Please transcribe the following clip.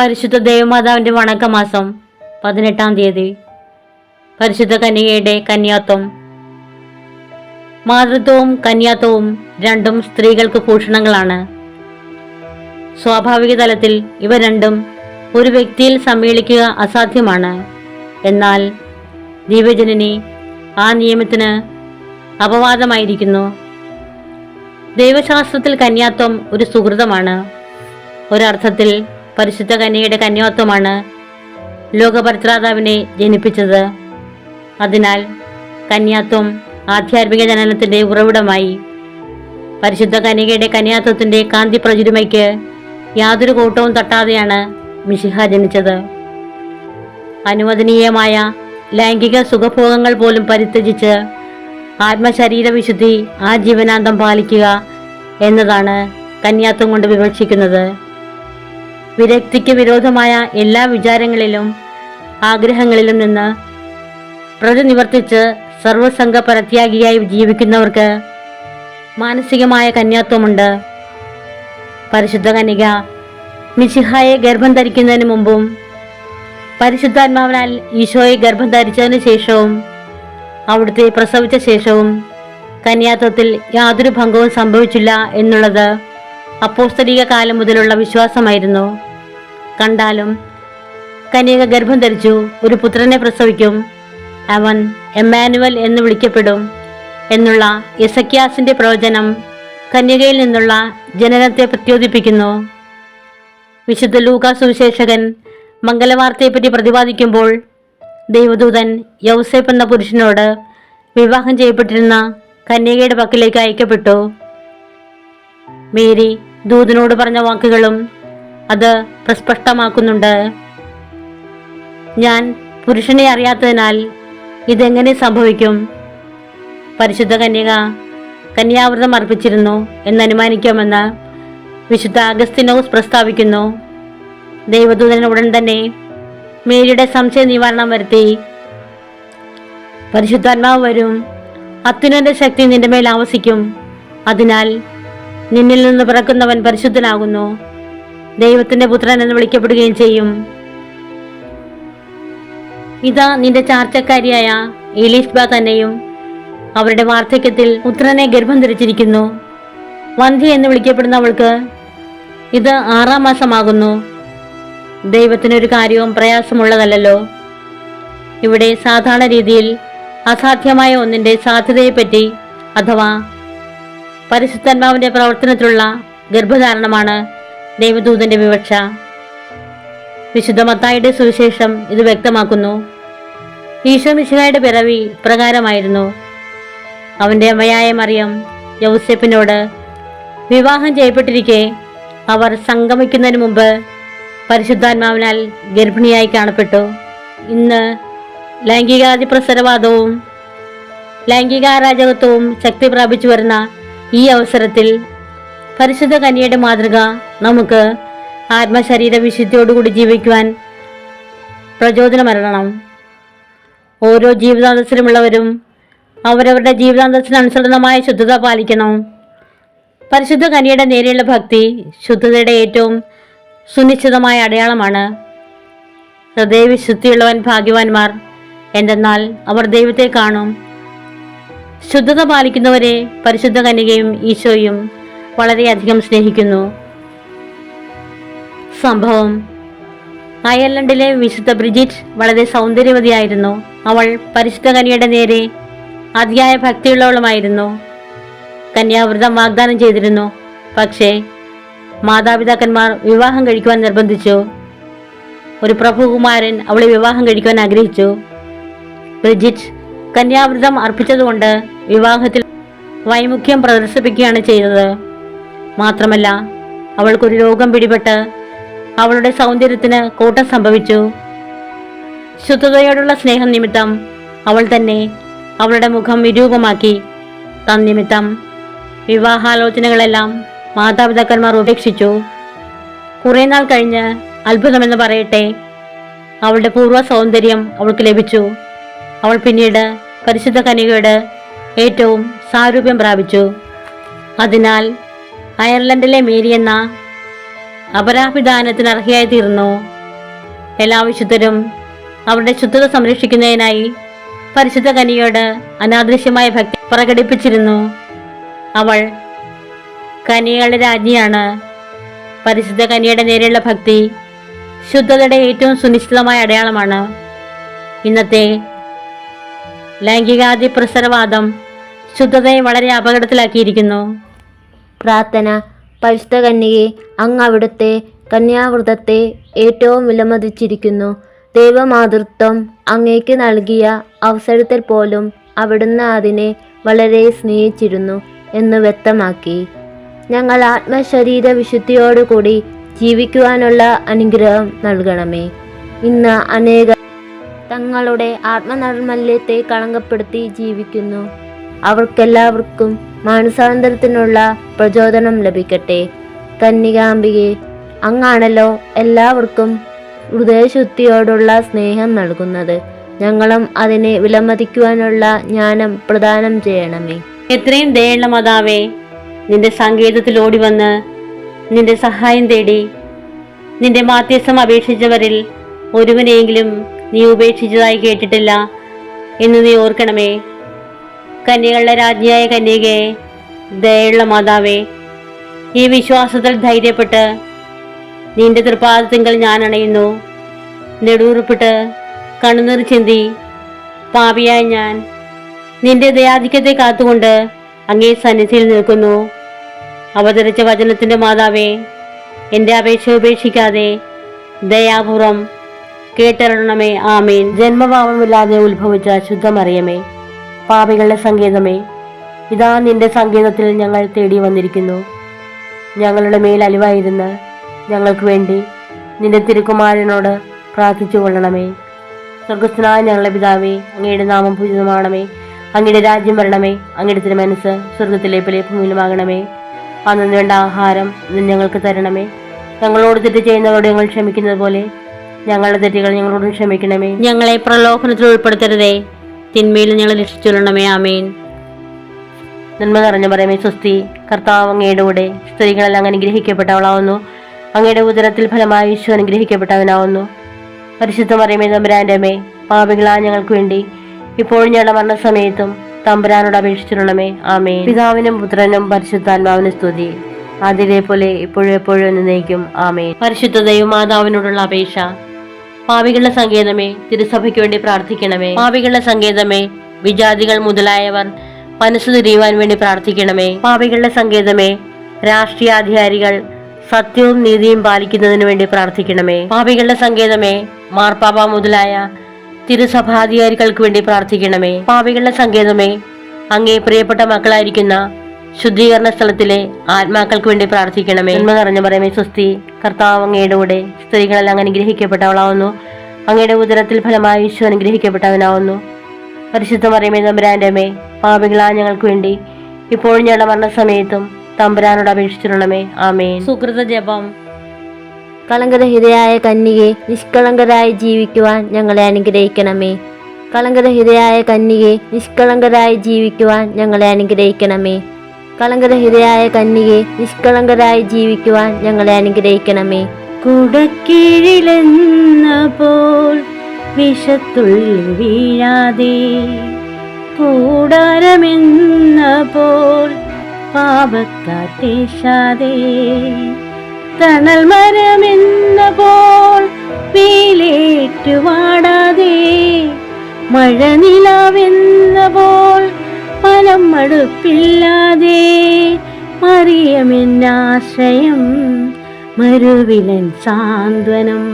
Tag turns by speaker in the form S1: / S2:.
S1: പരിശുദ്ധ ദേവമാതാവിന്റെ വണക്കമാസം പതിനെട്ടാം തീയതി. പരിശുദ്ധ കന്യകയുടെ കന്യാത്വം. മാതൃത്വവും കന്യാത്വവും രണ്ടും സ്ത്രീകൾക്ക് ഭൂഷണങ്ങളാണ്. സ്വാഭാവിക തലത്തിൽ ഇവ രണ്ടും ഒരു വ്യക്തിയിൽ സമ്മേളിക്കുക അസാധ്യമാണ്. എന്നാൽ ദൈവജനനി ആ നിയമത്തിന് അപവാദമായിരിക്കുന്നു. ദൈവശാസ്ത്രത്തിൽ കന്യാത്വം ഒരു സുഹൃതമാണ്. ഒരർത്ഥത്തിൽ പരിശുദ്ധ കന്യയുടെ കന്യാത്വമാണ് ലോകപരിത്രാതാവിനെ ജനിപ്പിച്ചത്. അതിനാൽ കന്യാത്വം ആധ്യാത്മിക ജനനത്തിന്റെ ഉറവിടമായി പരിശുദ്ധ കന്യകയുടെ കന്യാത്വത്തിന്റെ കാന്തി പ്രചുരുമയ്ക്ക് യാതൊരു കൂട്ടവും തട്ടാതെയാണ് മിശിഹ ജനിച്ചത്. അനുവദനീയമായ ലൈംഗിക സുഖഭോഗങ്ങൾ പോലും പരിത്യജിച്ച് ആത്മശരീര വിശുദ്ധി ആ ജീവനാന്തം പാലിക്കുക എന്നതാണ് കന്യാത്വം കൊണ്ട് വിവക്ഷിക്കുന്നത്. വിരക്തിക്ക് വിരോധമായ എല്ലാ വിചാരങ്ങളിലും ആഗ്രഹങ്ങളിലും നിന്ന് പ്രതിനിവർത്തിച്ച് സർവസംഘ പരത്യാഗിയായി ജീവിക്കുന്നവർക്ക് മാനസികമായ കന്യാത്വമുണ്ട്. പരിശുദ്ധ കനിക മിശിഹായെ ഗർഭം ധരിക്കുന്നതിന് മുമ്പും പരിശുദ്ധാത്മാവിനാൽ ഈശോയെ ഗർഭം ധരിച്ചതിനു ശേഷവും അവിടുത്തെ പ്രസവിച്ച ശേഷവും കന്യാത്വത്തിൽ യാതൊരു ഭംഗവും സംഭവിച്ചില്ല എന്നുള്ളത് അപ്പോസ്തലിക കാലം മുതലുള്ള വിശ്വാസമായിരുന്നു. കണ്ടാലും കന്യക ഗർഭം ധരിച്ചു ഒരു പുത്രനെ പ്രസവിക്കും അവൻ എമ്മാനുവൽ എന്ന് വിളിക്കപ്പെടും എന്നുള്ള യസക്യാസിന്റെ പ്രവചനം കന്യകയിൽ നിന്നുള്ള ജനനത്തെ പ്രത്യോദിപ്പിക്കുന്നു. വിശുദ്ധ ലൂക സുവിശേഷകൻ മംഗലവാർത്തയെപ്പറ്റി പ്രതിപാദിക്കുമ്പോൾ ദൈവദൂതൻ യൗസേപ്പ് എന്ന പുരുഷനോട് വിവാഹം ചെയ്യപ്പെട്ടിരുന്ന കന്യകയുടെ പക്കലേക്ക് അയക്കപ്പെട്ടു. മേരി ദൂതനോട് പറഞ്ഞ വാക്കുകളും അത് പ്രസ്പഷ്ടമാക്കുന്നുണ്ട്. ഞാൻ പുരുഷനെ അറിയാത്തതിനാൽ ഇതെങ്ങനെ സംഭവിക്കും? പരിശുദ്ധ കന്യക കന്യാവൃതം അർപ്പിച്ചിരുന്നു എന്നനുമാനിക്കാമെന്ന് വിശുദ്ധ അഗസ്തിനോസ് പ്രസ്താവിക്കുന്നു. ദൈവദൂതൻ ഉടൻ തന്നെ മേരിയുടെ സംശയ നിവാരണം വരുത്തി. പരിശുദ്ധാത്മാവ് വരും. അത്യുന്നത ശക്തി നിന്റെ മേൽ ആവസിക്കും. അതിനാൽ നിന്നിൽ നിന്ന് പിറക്കുന്നവൻ പരിശുദ്ധനാകുന്നു. ദൈവത്തിന്റെ പുത്രൻ എന്ന് വിളിക്കപ്പെടുകയും ചെയ്യും. ഇതാ നിന്റെ ചാർച്ചക്കാരിയായ എലീസ്ബ തന്നെയും അവരുടെ വാർദ്ധക്യത്തിൽ പുത്രനെ ഗർഭം ധരിച്ചിരിക്കുന്നു. വന്ധ്യ എന്ന് വിളിക്കപ്പെടുന്ന അവൾക്ക് ഇത് ആറാം മാസമാകുന്നു. ദൈവത്തിനൊരു കാര്യവും പ്രയാസമുള്ളതല്ലോ ഇവിടെ സാധാരണ രീതിയിൽ അസാധ്യമായ ഒന്നിന്റെ സാധ്യതയെപ്പറ്റി അഥവാ പരിശുദ്ധാത്മാവിന്റെ പ്രവർത്തനത്തിലുള്ള ഗർഭധാരണമാണ് ദൈവദൂതന്റെ വിവക്ഷ. വിശുദ്ധ മത്തായിയുടെ സുവിശേഷം ഇത് വ്യക്തമാക്കുന്നു. ഈശോ മിശിഹായുടെ പിറവി പ്രകാരമായിരുന്നു. അവന്റെ അമ്മയായ മറിയം യൗസെപ്പിനോട് വിവാഹം ചെയ്യപ്പെട്ടിരിക്കെ അവർ സംഗമിക്കുന്നതിന് മുമ്പ് പരിശുദ്ധാത്മാവിനാൽ ഗർഭിണിയായി കാണപ്പെട്ടു. ഇന്ന് ലൈംഗികാതിപ്രസരവാദവും ലൈംഗികാരാജകത്വവും ശക്തി പ്രാപിച്ചു വരുന്ന ഈ അവസരത്തിൽ പരിശുദ്ധ കന്യയുടെ മാതൃക നമുക്ക് ആത്മശരീര വിശുദ്ധിയോടുകൂടി ജീവിക്കുവാൻ പ്രചോദനമരണം. ഓരോ ജീവിതാന്തസ്സിലുമുള്ളവരും അവരവരുടെ ജീവിതാന്തസ്സിനനുസൃതമായ ശുദ്ധത പാലിക്കണം. പരിശുദ്ധ കന്യയുടെ നേരെയുള്ള ഭക്തി ശുദ്ധതയുടെ ഏറ്റവും സുനിശ്ചിതമായ അടയാളമാണ്. ഹൃദയവിശുദ്ധിയുള്ളവൻ ഭാഗ്യവാന്മാർ. എന്തെന്നാൽ അവർ ദൈവത്തെ കാണും. ശുദ്ധത പാലിക്കുന്നവരെ പരിശുദ്ധ കന്യകയും ഈശോയും വളരെയധികം സ്നേഹിക്കുന്നു. സംഭവം. അയർലൻഡിലെ വിശുദ്ധ ബ്രിജിറ്റ് വളരെ സൗന്ദര്യവതിയായിരുന്നു. അവൾ പരിശുദ്ധ കന്യയുടെ നേരെ അതിയായ ഭക്തിയുള്ളവളുമായിരുന്നു. കന്യാവ്രതം വാഗ്ദാനം ചെയ്തിരുന്നു. പക്ഷേ മാതാപിതാക്കന്മാർ വിവാഹം കഴിക്കുവാൻ നിർബന്ധിച്ചു. ഒരു പ്രഭുകുമാരൻ അവളെ വിവാഹം കഴിക്കുവാൻ ആഗ്രഹിച്ചു. ബ്രിജിറ്റ് കന്യാവ്രതം അർപ്പിച്ചതുകൊണ്ട് വിവാഹത്തിൽ വൈമുഖ്യം പ്രദർശിപ്പിക്കുകയാണ് ചെയ്തത്. മാത്രമല്ല അവൾക്കൊരു രോഗം പിടിപെട്ട് അവളുടെ സൗന്ദര്യത്തിന് കോട്ടം സംഭവിച്ചു. ശുദ്ധതയോടുള്ള സ്നേഹം നിമിത്തം അവൾ തന്നെ അവളുടെ മുഖം വിരൂപമാക്കി. തന്നിമിത്തം വിവാഹാലോചനകളെല്ലാം മാതാപിതാക്കന്മാർ ഉപേക്ഷിച്ചു. കുറെ നാൾ കഴിഞ്ഞ് അത്ഭുതമെന്ന് പറയട്ടെ അവളുടെ പൂർവ സൗന്ദര്യം അവൾക്ക് ലഭിച്ചു. അവൾ പിന്നീട് പരിശുദ്ധ കനികയോട് ഏറ്റവും സാരൂപ്യം പ്രാപിച്ചു. അതിനാൽ അയർലൻഡിലെ മേരി എന്ന അപരാഭിദാനത്തിന് അർഹയായി തീർന്നു. എല്ലാ വിശുദ്ധരും അവരുടെ ശുദ്ധത സംരക്ഷിക്കുന്നതിനായി പരിശുദ്ധ കനിയോട് അനാദൃശ്യമായ ഭക്തി പ്രകടിപ്പിച്ചിരുന്നു. അവൾ കനികളുടെ രാജ്ഞിയാണ്. പരിശുദ്ധ കനിയുടെ നേരെയുള്ള ഭക്തി ശുദ്ധതയുടെ ഏറ്റവും സുനിശ്ചിതമായ അടയാളമാണ്. ഇന്നത്തെ ലൈംഗികാദി പ്രസരവാദം ശുദ്ധതയെ വളരെ അപകടത്തിലാക്കിയിരിക്കുന്നു.
S2: പ്രാർത്ഥന പരിശുദ്ധ കന്യകെ അങ്ങ് അവിടുത്തെ കന്യാവ്രതത്തെ ഏറ്റവും വിലമതിച്ചിരിക്കുന്നു. ദൈവമാതൃത്വം അങ്ങേക്ക് നൽകിയ അവസരത്തിൽ പോലും അവിടുന്ന് അതിനെ വളരെ സ്നേഹിച്ചിരുന്നു എന്ന് വ്യക്തമാക്കി. ഞങ്ങൾ ആത്മശരീര വിശുദ്ധിയോടുകൂടി ജീവിക്കുവാനുള്ള അനുഗ്രഹം നൽകണമേ. ഇന്ന് അനേക തങ്ങളുടെ ആത്മനർമ്മല്യത്തെ കളങ്കപ്പെടുത്തി ജീവിക്കുന്നു. അവർക്കെല്ലാവർക്കും മാനസാന്തരത്തിനുള്ള പ്രചോദനം ലഭിക്കട്ടെ. കന്യകാംബികെ അങ്ങാണല്ലോ എല്ലാവർക്കും ഹൃദയശുദ്ധിയോടുള്ള സ്നേഹം നൽകുന്നത്. ഞങ്ങളും അതിനെ വിലമതിക്കുവാനുള്ള ജ്ഞാനം പ്രദാനം ചെയ്യണമേ.
S1: എത്രയും ദയുള്ള മാതാവേ നിന്റെ സങ്കേതത്തിൽ ഓടി വന്ന് നിന്റെ സഹായം തേടി നിന്റെ മാധ്യസ്ഥം അപേക്ഷിച്ചവരിൽ ഒരുവനെയെങ്കിലും നീ ഉപേക്ഷിച്ചതായി കേട്ടിട്ടില്ല എന്ന് നീ ഓർക്കണമേ. കന്യകളുടെ രാജ്ഞിയായ കന്യകയെ ദയുള്ള മാതാവേ ഈ വിശ്വാസത്തിൽ ധൈര്യപ്പെട്ട് നിന്റെ തൃപ്പാദത്തിങ്കൽ ഞാൻ അണയുന്നു നെടുവുറുപ്പിട്ട് കണ്ണുനീർ ചിന്തി പാപിയായ ഞാൻ നിന്റെ ദയാധിക്യത്തെ കാത്തുകൊണ്ട് അങ്ങേ സന്നിധിയിൽ നിൽക്കുന്നു. അവതരിച്ച വചനത്തിന്റെ മാതാവേ എന്റെ അപേക്ഷ ഉപേക്ഷിക്കാതെ ദയാപൂർവം കേട്ടറിയണമേ ആമേൻ. ജന്മഭാവമില്ലാതെ ഉത്ഭവിച്ച ശുദ്ധമറിയമേ പാപികളുടെ സങ്കേതമേ ഇതാ നിന്റെ സങ്കേതത്തിൽ ഞങ്ങൾ തേടി വന്നിരിക്കുന്നു. ഞങ്ങളുടെ മേൽ അലിവായിരുന്ന് ഞങ്ങൾക്ക് വേണ്ടി നിന്റെ തിരുക്കുമാരനോട് പ്രാർത്ഥിച്ചു കൊള്ളണമേ സ്വർഗസ്നായ ഞങ്ങളുടെ പിതാവേ അങ്ങയുടെ നാമം പൂജിതമാണമേ. അങ്ങയുടെ രാജ്യം വരണമേ അങ്ങയുടെ തിരുമനസ് സ്വർഗത്തിലെ പോലെ ഭൂമിയിലുമാകണമേ അന്നു വേണ്ട ആഹാരം ഞങ്ങൾക്ക് തരണമേ. ഞങ്ങളോട് തെറ്റ് ചെയ്യുന്നവരോട് ഞങ്ങൾ ക്ഷമിക്കുന്നത് പോലെ ഞങ്ങളുടെ തെറ്റുകൾ ഞങ്ങളോട് ക്ഷമിക്കണമേ. ഞങ്ങളെ പ്രലോഭനത്തിൽ ഉൾപ്പെടുത്തരുതേ. തിന്മയിൽ ഞങ്ങൾ രക്ഷിച്ചുകൊള്ളണമേ. ആമേൻ. നന്മ നിറഞ്ഞ പറയുമേ സ്വസ്തി കർത്താവ് അങ്ങയുടെ കൂടെ സ്ത്രീകളെല്ലാം അനുഗ്രഹിക്കപ്പെട്ടവളാവുന്നു. അങ്ങയുടെ ഉദരത്തിൽ ഫലമായി ഈശോ അനുഗ്രഹിക്കപ്പെട്ടവനാവുന്നു. പരിശുദ്ധ മറിയമേ തമ്പുരാന്റെ അമ്മേ പാപികളാ ഞങ്ങൾക്ക് വേണ്ടി ഇപ്പോഴും ഞങ്ങളുടെ മരണസമയത്തും തമ്പുരാനോട് അപേക്ഷിച്ചിരണമേ ആമേ പിതാവിനും പുത്രനും പരിശുദ്ധാത്മാവിനും സ്തുതി. അതിലെ പോലെ ഇപ്പോഴും എപ്പോഴും എന്നേക്കും ആമേ പരിശുദ്ധ ദൈവമാതാവിനോടുള്ള അപേക്ഷ. പാവികളുടെ സങ്കേതമേ തിരുസഭയ്ക്ക് വേണ്ടി പ്രാർത്ഥിക്കണമേ. പാവികളുടെ സങ്കേതമേ വിജാതികൾ മുതലായവർ മനസ്സ് തിരിയുവാൻ വേണ്ടി പ്രാർത്ഥിക്കണമേ. പാവികളുടെ സങ്കേതമേ രാഷ്ട്രീയാധികാരികൾ സത്യവും നീതിയും പാലിക്കുന്നതിന് വേണ്ടി പ്രാർത്ഥിക്കണമേ. പാപികളുടെ സങ്കേതമേ മാർപ്പാപ മുതലായ തിരുസഭാധികാരികൾക്ക് വേണ്ടി പ്രാർത്ഥിക്കണമേ. പാവികളുടെ സങ്കേതമേ അങ്ങേ പ്രിയപ്പെട്ട മക്കളായിരിക്കുന്ന ശുദ്ധീകരണ സ്ഥലത്തിലെ ആത്മാക്കൾക്ക് വേണ്ടി പ്രാർത്ഥിക്കണമേ. എന്ന് പറഞ്ഞു പറയുമേ സ്വസ്തി കർത്താവ് അങ്ങയുടെ കൂടെ സ്ത്രീകളെല്ലാം അനുഗ്രഹിക്കപ്പെട്ടവളാവുന്നു. അങ്ങയുടെ ഉദരത്തിൽ ഫലമായി ഈശോ അനുഗ്രഹിക്കപ്പെട്ടവനാവുന്നു. പരിശുദ്ധ പറയുമേ തമ്പുരാന്റെമേ പാപികളാ ഞങ്ങൾക്ക് വേണ്ടി ഇപ്പോഴും ഞങ്ങളുടെ മരണസമയത്തും തമ്പുരാനോട് അപേക്ഷിച്ചിരണമേ ആമേ സുഹൃത ജപം
S2: കളങ്കരഹിതയായ കന്യകെ നിഷ്കളങ്കരായി ജീവിക്കുവാൻ ഞങ്ങളെ അനുഗ്രഹിക്കണമേ. കളങ്കരഹിതയായ കന്യകെ നിഷ്കളങ്കരായി ജീവിക്കുവാൻ ഞങ്ങളെ അനുഗ്രഹിക്കണമേ. കളങ്കരഹിതയായ കന്യകെ നിഷ്കളങ്കരായി ജീവിക്കുവാൻ ഞങ്ങളെ അനുഗ്രഹിക്കണമേ.
S1: കുടക്കീഴിലെന്ന പോൽ വിഷത്തുള്ളിൽ വീഴാതെ കൂടാരമെന്ന പോൽ തണൽ മരമെന്ന പോൽ മഴ നിലാവെന്ന പോൽ ഫലം മടുപ്പില്ലാതെ മറിയമെന്നാശ്രയം മരുവിലൻ സാന്ത്വനം.